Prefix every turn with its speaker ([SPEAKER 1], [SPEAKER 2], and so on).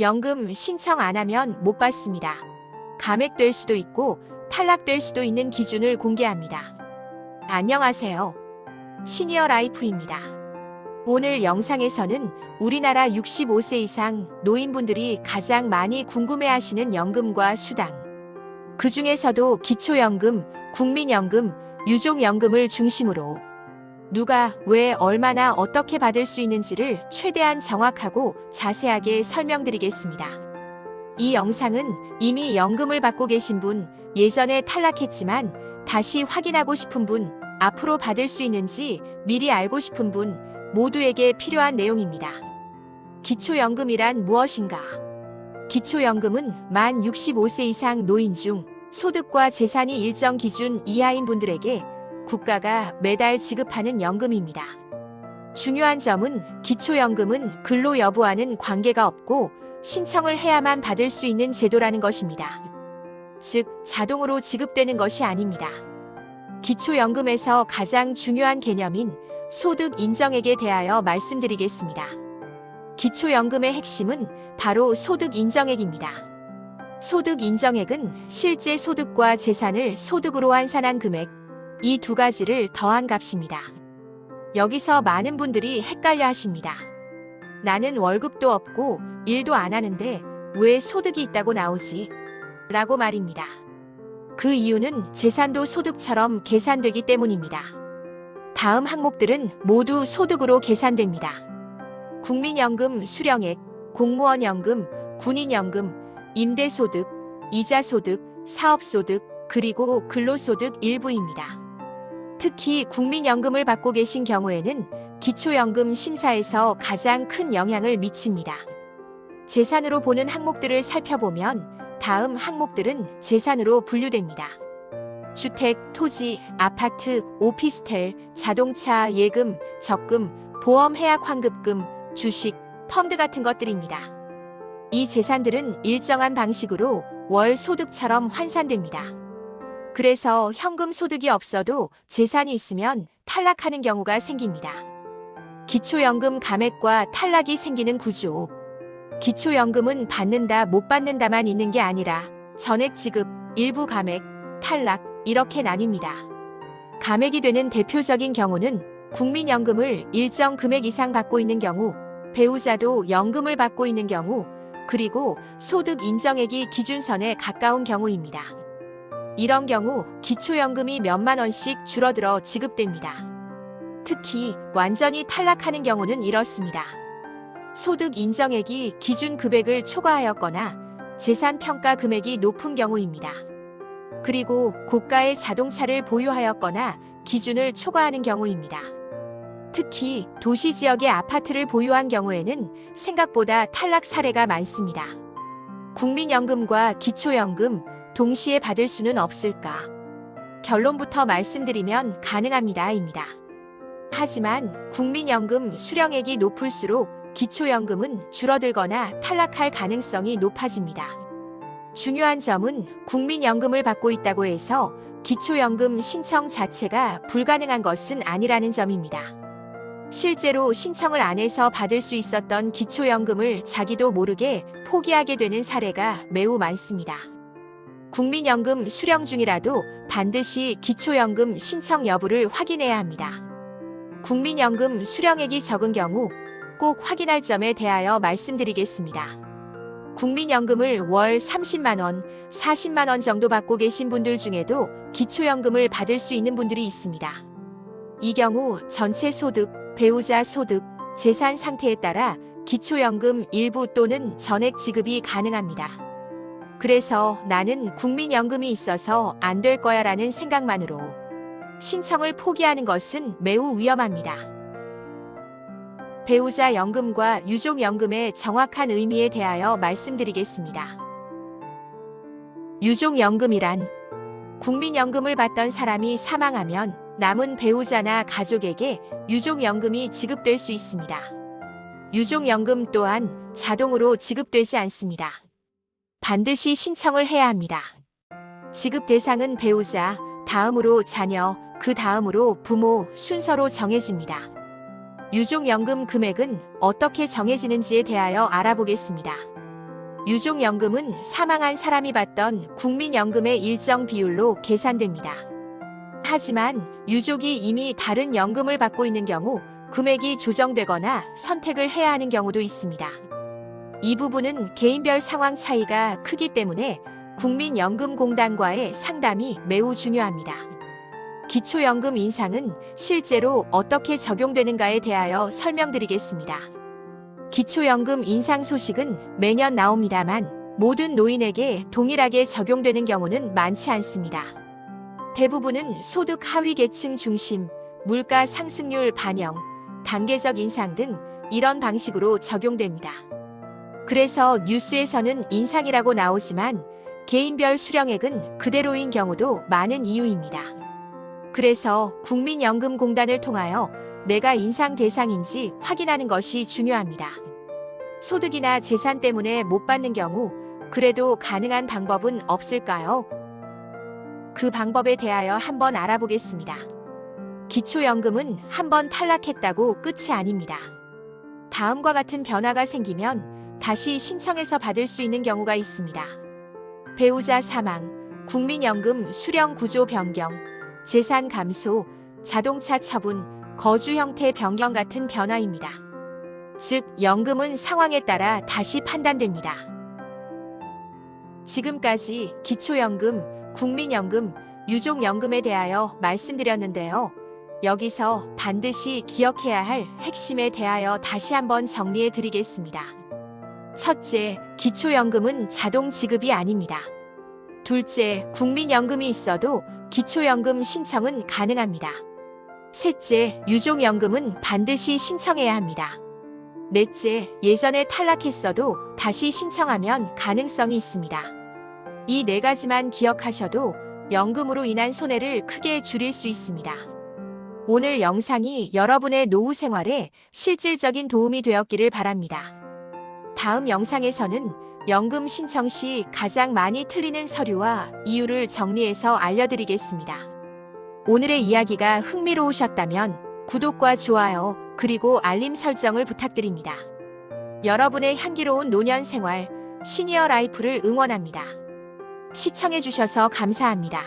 [SPEAKER 1] 연금 신청 안 하면 못 받습니다. 감액될 수도 있고 탈락될 수도 있는 기준을 공개합니다. 안녕하세요. 시니어 라이프입니다. 오늘 영상에서는 우리나라 65세 이상 노인분들이 가장 많이 궁금해하시는 연금과 수당, 그 중에서도 기초연금, 국민연금, 유족연금을 중심으로 누가 왜 얼마나 어떻게 받을 수 있는지를 최대한 정확하고 자세하게 설명드리겠습니다. 이 영상은 이미 연금을 받고 계신 분, 예전에 탈락했지만 다시 확인하고 싶은 분, 앞으로 받을 수 있는지 미리 알고 싶은 분 모두에게 필요한 내용입니다. 기초연금이란 무엇인가? 기초연금은 만 65세 이상 노인 중 소득과 재산이 일정 기준 이하인 분들에게 국가가 매달 지급하는 연금입니다. 중요한 점은 기초연금은 근로 여부와는 관계가 없고 신청을 해야만 받을 수 있는 제도라는 것입니다. 즉, 자동으로 지급되는 것이 아닙니다. 기초연금에서 가장 중요한 개념인 소득 인정액에 대하여 말씀드리겠습니다. 기초연금의 핵심은 바로 소득 인정액입니다. 소득 인정액은 실제 소득과 재산을 소득으로 환산한 금액, 이 두 가지를 더한 값입니다. 여기서 많은 분들이 헷갈려 하십니다. 나는 월급도 없고 일도 안 하는데 왜 소득이 있다고 나오지? 라고 말입니다. 그 이유는 재산도 소득처럼 계산되기 때문입니다. 다음 항목들은 모두 소득으로 계산됩니다. 국민연금 수령액, 공무원연금, 군인연금, 임대소득, 이자소득, 사업소득, 그리고 근로소득 일부입니다. 특히 국민연금을 받고 계신 경우에는 기초연금 심사에서 가장 큰 영향을 미칩니다. 재산으로 보는 항목들을 살펴보면 다음 항목들은 재산으로 분류됩니다. 주택, 토지, 아파트, 오피스텔, 자동차, 예금, 적금, 보험 해약 환급금, 주식, 펀드 같은 것들입니다. 이 재산들은 일정한 방식으로 월 소득처럼 환산됩니다. 그래서 현금 소득이 없어도 재산이 있으면 탈락하는 경우가 생깁니다. 기초연금 감액과 탈락이 생기는 구조. 기초연금은 받는다 못 받는다만 있는 게 아니라 전액 지급, 일부 감액, 탈락 이렇게 나뉩니다. 감액이 되는 대표적인 경우는 국민연금을 일정 금액 이상 받고 있는 경우, 배우자도 연금을 받고 있는 경우, 그리고 소득 인정액이 기준선에 가까운 경우입니다. 이런 경우 기초연금이 몇만 원씩 줄어들어 지급됩니다. 특히 완전히 탈락하는 경우는 이렇습니다. 소득 인정액이 기준 금액을 초과하였거나 재산 평가 금액이 높은 경우입니다. 그리고 고가의 자동차를 보유하였거나 기준을 초과하는 경우입니다. 특히 도시 지역의 아파트를 보유한 경우에는 생각보다 탈락 사례가 많습니다. 국민연금과 기초연금 동시에 받을 수는 없을까? 결론부터 말씀드리면 가능합니다입니다. 하지만 국민연금 수령액이 높을수록 기초연금은 줄어들거나 탈락할 가능성이 높아집니다. 중요한 점은 국민연금을 받고 있다고 해서 기초연금 신청 자체가 불가능한 것은 아니라는 점입니다. 실제로 신청을 안 해서 받을 수 있었던 기초연금을 자기도 모르게 포기하게 되는 사례가 매우 많습니다. 국민연금 수령 중이라도 반드시 기초연금 신청 여부를 확인해야 합니다. 국민연금 수령액이 적은 경우 꼭 확인할 점에 대하여 말씀드리겠습니다. 국민연금을 월 30만원, 40만원 정도 받고 계신 분들 중에도 기초연금을 받을 수 있는 분들이 있습니다. 이 경우 전체 소득, 배우자 소득, 재산 상태에 따라 기초연금 일부 또는 전액 지급이 가능합니다. 그래서 나는 국민연금이 있어서 안 될 거야 라는 생각만으로 신청을 포기하는 것은 매우 위험합니다. 배우자 연금과 유족 연금의 정확한 의미에 대하여 말씀드리겠습니다. 유족 연금이란 국민연금을 받던 사람이 사망하면 남은 배우자나 가족에게 유족연금이 지급될 수 있습니다. 유족연금 또한 자동으로 지급되지 않습니다. 반드시 신청을 해야 합니다. 지급 대상은 배우자, 다음으로 자녀, 그 다음으로 부모 순서로 정해집니다. 유족연금 금액은 어떻게 정해지는지에 대하여 알아보겠습니다. 유족연금은 사망한 사람이 받던 국민연금의 일정 비율로 계산됩니다. 하지만 유족이 이미 다른 연금을 받고 있는 경우 금액이 조정되거나 선택을 해야 하는 경우도 있습니다. 이 부분은 개인별 상황 차이가 크기 때문에 국민연금공단과의 상담이 매우 중요합니다. 기초연금 인상은 실제로 어떻게 적용되는가에 대하여 설명드리겠습니다. 기초연금 인상 소식은 매년 나옵니다만 모든 노인에게 동일하게 적용되는 경우는 많지 않습니다. 대부분은 소득 하위 계층 중심, 물가 상승률 반영, 단계적 인상 등 이런 방식으로 적용됩니다. 그래서 뉴스에서는 인상이라고 나오지만 개인별 수령액은 그대로인 경우도 많은 이유입니다. 그래서 국민연금공단을 통하여 내가 인상 대상인지 확인하는 것이 중요합니다. 소득이나 재산 때문에 못 받는 경우 그래도 가능한 방법은 없을까요? 그 방법에 대하여 한번 알아보겠습니다. 기초연금은 한번 탈락했다고 끝이 아닙니다. 다음과 같은 변화가 생기면 다시 신청해서 받을 수 있는 경우가 있습니다. 배우자 사망, 국민연금 수령 구조 변경, 재산 감소, 자동차 처분, 거주 형태 변경 같은 변화입니다. 즉, 연금은 상황에 따라 다시 판단됩니다. 지금까지 기초연금, 국민연금, 유족연금에 대하여 말씀드렸는데요. 여기서 반드시 기억해야 할 핵심에 대하여 다시 한번 정리해 드리겠습니다. 첫째, 기초연금은 자동 지급이 아닙니다. 둘째, 국민연금이 있어도 기초연금 신청은 가능합니다. 셋째, 유족연금은 반드시 신청해야 합니다. 넷째, 예전에 탈락했어도 다시 신청하면 가능성이 있습니다. 이 네 가지만 기억하셔도 연금으로 인한 손해를 크게 줄일 수 있습니다. 오늘 영상이 여러분의 노후 생활에 실질적인 도움이 되었기를 바랍니다. 다음 영상에서는 연금 신청 시 가장 많이 틀리는 서류와 이유를 정리해서 알려드리겠습니다. 오늘의 이야기가 흥미로우셨다면 구독과 좋아요, 그리고 알림 설정을 부탁드립니다. 여러분의 향기로운 노년 생활, 시니어 라이프를 응원합니다. 시청해주셔서 감사합니다.